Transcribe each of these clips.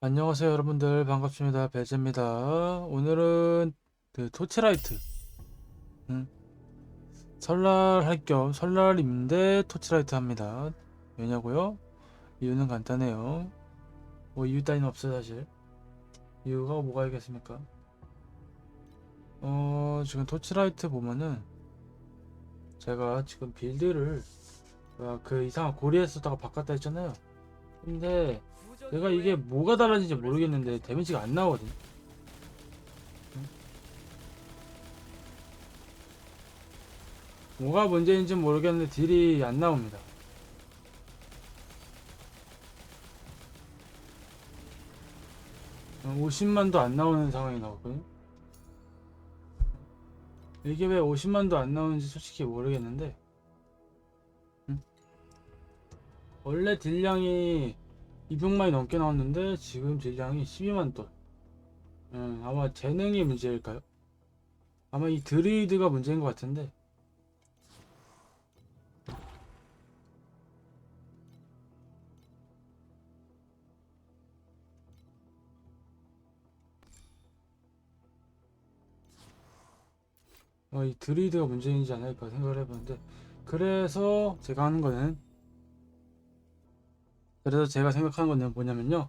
안녕하세요 여러분들. 반갑습니다. 배제입니다. 오늘은 그 토치라이트. 음, 설날 할 겸 설날인데 토치라이트 합니다. 왜냐고요? 이유는 간단해요. 뭐 이유 따위는 없어요 사실. 이유가 뭐가 있겠습니까? 어 지금 토치라이트 보면은 제가 지금 빌드를 아, 그 이상한 고리에 쓰다가 바꿨다 했잖아요. 근데 내가 이게 뭐가 달라진지 모르겠는데 데미지가 안 나오거든. 응? 뭐가 문제인지 모르겠는데 딜이 안 나옵니다. 어, 50만도 안 나오는 상황이 나왔거든. 이게 왜 50만도 안 나오는지 솔직히 모르겠는데. 응? 원래 딜량이 200만이 넘게 나왔는데 지금 딜량이 12만 돈. 음, 아마 재능이 문제일까요? 아마 이 드리드가 문제인 것 같은데. 어, 이 드리드가 문제이지 않을까 생각을 해보는데 그래서 제가 하는 거는 그래서 제가 생각하는 건 뭐냐면요.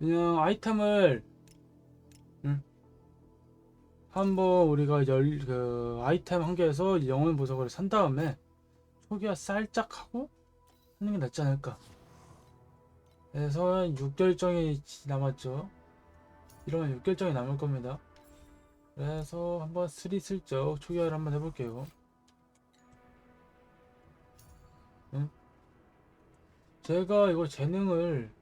그냥 아이템을 음, 한번 우리가 열 그 아이템 한 개에서 영혼 보석을 산 다음에 초기화 살짝 하고 하는 게 낫지 않을까. 그래서 6결정이 남았죠. 이러면 6결정이 남을 겁니다. 그래서 한번 스리슬쩍 초기화를 한번 해볼게요. 제가 이거 재능을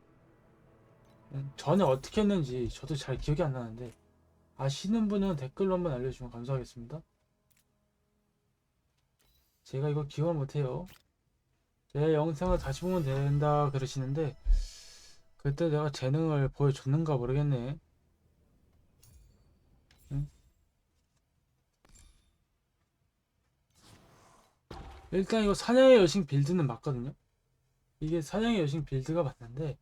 음, 전에 어떻게 했는지 저도 잘 기억이 안 나는데 아시는 분은 댓글로 한번 알려주시면 감사하겠습니다. 제가 이거 기억을 못해요. 제 영상을 다시 보면 된다 그러시는데 그때 내가 재능을 보여줬는가 모르겠네. 응? 일단 이거 사냥의 여신 빌드는 맞거든요. 이게 사냥의 여신 빌드가 맞는데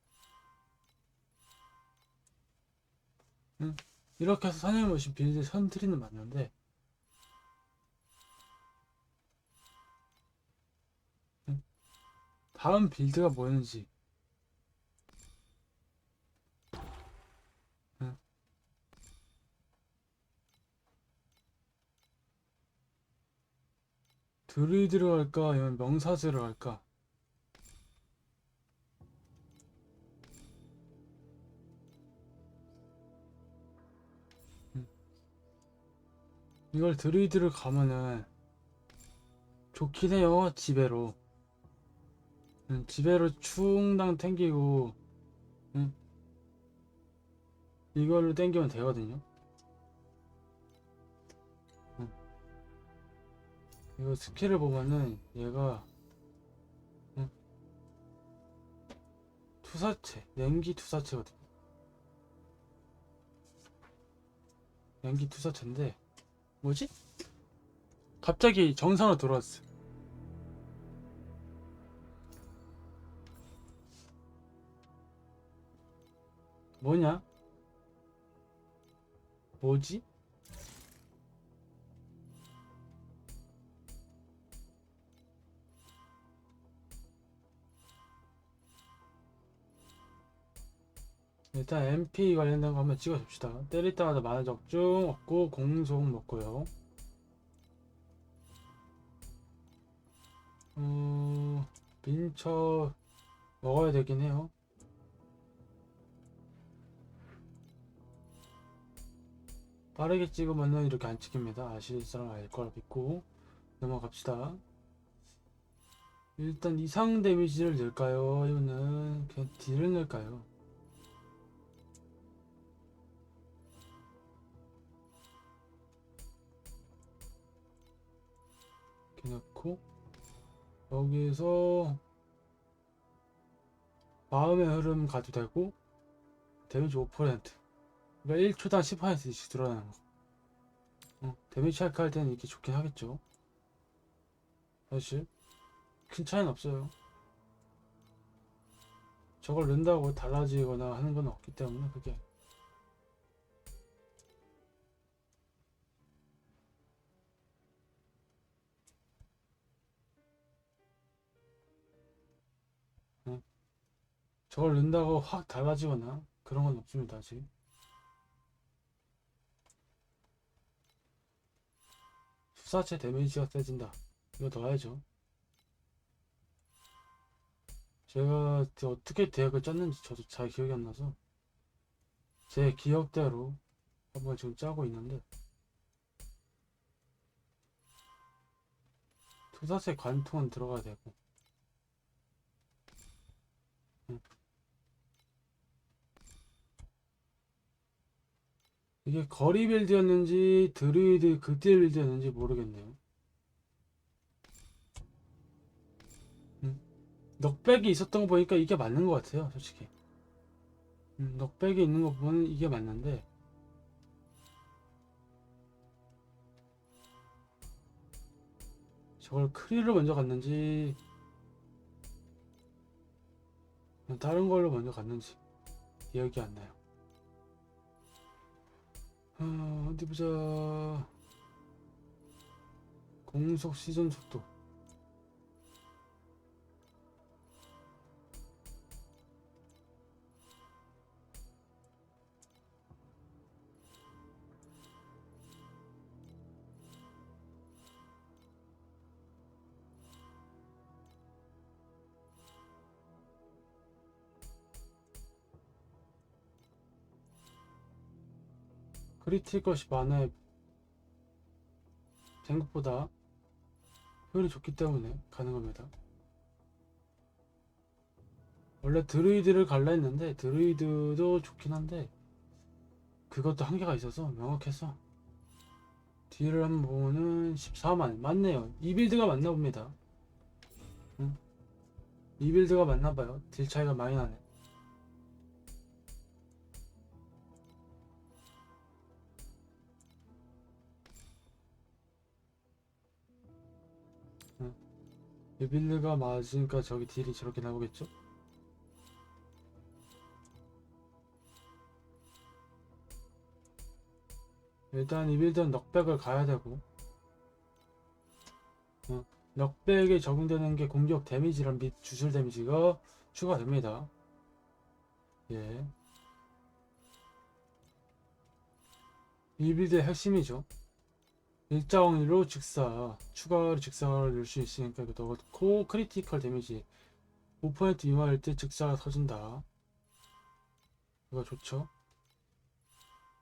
응? 이렇게 해서 사냥의 여신 빌드 선트리는 맞는데 응? 다음 빌드가 뭐였는지 응? 드루이드로 할까 아니면 명사즈로 할까 이걸 드루이드를 가면은 좋긴 해요 지배로 응, 지배로 충당 땡기고 응? 이걸로 땡기면 되거든요 응. 이거 스킬을 보면은 얘가 응? 투사체 냉기 투사체거든요 냉기 투사체인데 뭐지? 갑자기 정상으로 돌아왔어. 뭐냐? 뭐지? 일단 MP 관련된 거 한번 찍어줍시다. 때릴 때마다 만화 적중 없고 공속 먹고요. 어, 민처 먹어야 되긴 해요. 빠르게 찍으면은 이렇게 안 찍힙니다. 아실 사람 알 거라 믿고 넘어갑시다. 일단 이상 데미지를 넣을까요? 이거는 그냥 딜을 넣을까요? 넣고 여기서 마음의 흐름 가도 되고 데미지 5% 그러니까 1초당 10%씩 드러나는 거. 어, 데미지 할까 할 때는 이렇게 좋긴 하겠죠. 사실 큰 차이는 없어요. 저걸 넣는다고 달라지거나 하는 건 없기 때문에 그게 저걸 넣는다고 확 달라지거나 그런 건 없습니다 아직. 수사체 데미지가 세진다. 이거 넣어야죠. 제가 어떻게 대학을 짰는지 저도 잘 기억이 안 나서 제 기억대로 한번 지금 짜고 있는데. 투사세 관통은 들어가야 되고 이게 거리 빌드였는지 드루이드 극딜 빌드였는지 모르겠네요 넉백이 있었던 거 보니까 이게 맞는 것 같아요, 솔직히. 음, 넉백이 있는 거 보면 이게 맞는데. 저걸 크리를 먼저 갔는지, 다른 걸로 먼저 갔는지, 기억이 안 나요. 아, 어디 보자. 공속 시전 속도. 크리틱 것이 많아야 생각보다 효율이 좋기 때문에 가능합니다. 원래 드루이드를 갈라 했는데 드루이드도 좋긴 한데 그것도 한계가 있어서 명확해서 뒤를 한번 보면은 14만 맞네요. 이 빌드가 맞나 봅니다. 응? 이 빌드가 맞나 봐요. 딜 차이가 많이 나네. 이 빌드가 맞으니까 저기 딜이 저렇게 나오겠죠? 일단 이 빌드는 넉백을 가야 되고 어, 넉백에 적용되는 게 공격 데미지랑 및 주술 데미지가 추가됩니다. 예. 이 빌드의 핵심이죠. 일자원으로 즉사 추가로 즉사를 넣을 수 있으니까 이거 넣고 크리티컬 데미지 5% 이하일 때 즉사가 터진다. 이거 좋죠?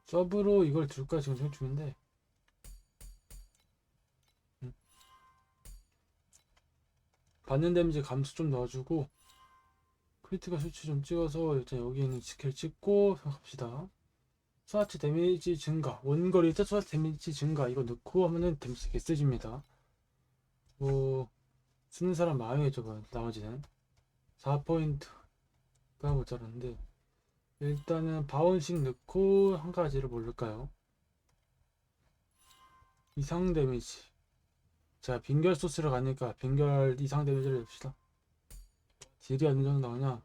서브로 이걸 들까? 지금 생각 중인데. 음. 받는 데미지 감수 좀 넣어주고 크리티컬 수치 좀 찍어서 일단 여기 있는 스킬 찍고 생각합시다 스와치 데미지 증가 원거리 때 스와치 데미지 증가 이거 넣고 하면은 데미지 개 세집니다. 뭐 쓰는 사람 마음이죠 뭐, 나머지는. 4포인트가 모자랐는데 일단은 바운식 넣고 한 가지를 모를까요? 이상 데미지. 자 빙결 소스를 가니까 빙결 이상 데미지를 냅시다. 딜이 어느 정도 나오냐?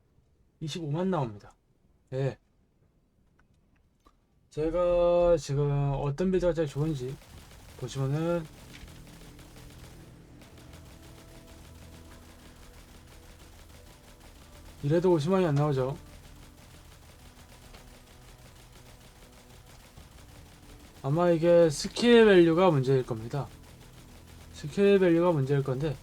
25만 나옵니다. 예 제가 지금 어떤 빌드가 제일 좋은지 보시면은 이래도 50만이 안 나오죠. 아마 이게 스킬 밸류가 문제일 겁니다. 스킬 밸류가 문제일 건데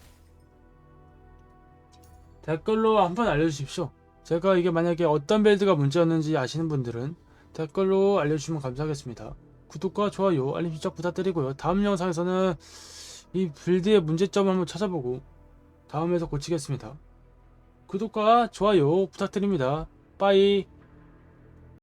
댓글로 한번 알려주십시오. 제가 이게 만약에 어떤 빌드가 문제였는지 아시는 분들은 댓글로 알려주시면 감사하겠습니다. 구독과 좋아요, 알림 설정 부탁드리고요. 다음 영상에서는 이 빌드의 문제점을 한번 찾아보고 다음에서 고치겠습니다. 구독과 좋아요 부탁드립니다. 빠이